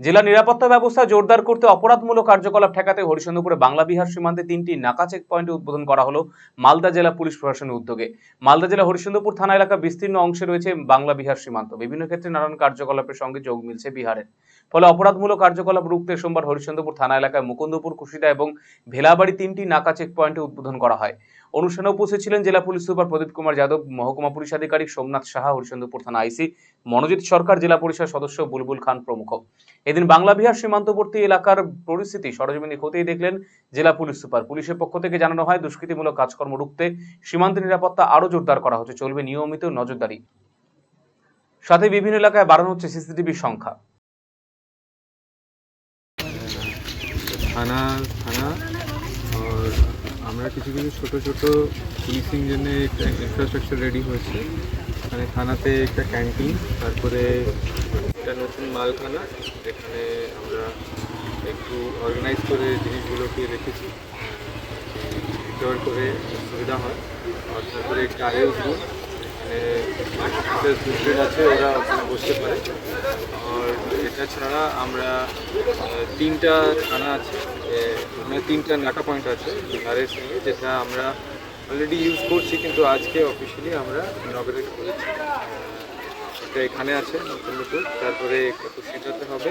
জেলা নিরাপত্তা ব্যবস্থা জোরদার করতে অপরাধমূলক কার্যকলাপ ঠেকাতে হরিচন্দ্রপুরে বাংলা বিহার সীমান্তে তিনটি নাকা চেক পয়েন্টে উদ্বোধন করা হলো মালদা জেলা পুলিশ প্রশাসনের উদ্যোগে। মালদা জেলা হরিচন্দ্রপুর থানা এলাকা বিস্তীর্ণ অংশে রয়েছে বাংলা বিহার সীমান্ত। বিভিন্ন ক্ষেত্রে নানান কার্যকলাপের সঙ্গে যোগ মিলছে বিহারের। ফলে অপরাধমূলক কার্যকলাপ রুখতে সোমবার হরিচন্দ্রপুর থানা এলাকায় মুকুন্দপুর, কুশিদা এবং ভেলাবাড়ি তিনটি নাকা চেক পয়েন্টে উদ্বোধন করা হয়। অনুষ্ঠানে উপস্থিত ছিলেন জেলা পুলিশ সুপার প্রদীপ কুমার যাদব, মহকুমা পুলিশ আধিকারিক সোমনাথ সাহা হরিচন্দ্রপুর থানা আইসি, মনোজিৎ সরকার জেলা পরিষদ সদস্য বুলবুল খান প্রমুখ। এদিন বাংলা বিহার সীমান্তবর্তী এলাকার পরিস্থিতি, সরজমিনে খতিয়ে দেখলেন জেলা পুলিশ সুপার। পুলিশের পক্ষ থেকে জানানো হয়, দুষ্কৃতিমূলক কাজকর্ম রুখতে সীমান্ত নিরাপত্তা আরও জোরদার করা হচ্ছে, চলবে নিয়মিত নজরদারি। সাথে বিভিন্ন এলাকায় বাড়ানো হচ্ছে সিসিটিভির সংখ্যা। থানা থানা আমরা কিছু কিছু ছোট ছোট পুলিশিং জন্য একটা ইনফ্রাস্ট্রাকচার রেডি হয়েছে। মানে থানাতে একটা ক্যান্টিন তারপরে একটা নতুন মালখানা, যেখানে আমরা একটু অর্গানাইজ করে জিনিসগুলোকে রেখেছি। রিকভার করে সুবিধা হয়। আর তারপরে একটা আইএস রুম এখানে আছে, ওরা বসতে পারে। ছাড়া আমরা তিনটা থানা আছে মানে তিনটা নাটা পয়েন্ট আছে বিহারের সঙ্গে, যেটা আমরা অলরেডি ইউজ করছি, কিন্তু আজকে অফিসিয়ালি আমরা নগরে করেছি। এটা এখানে আছে, নতুন নতুন, তারপরে কুশিটাতে হবে।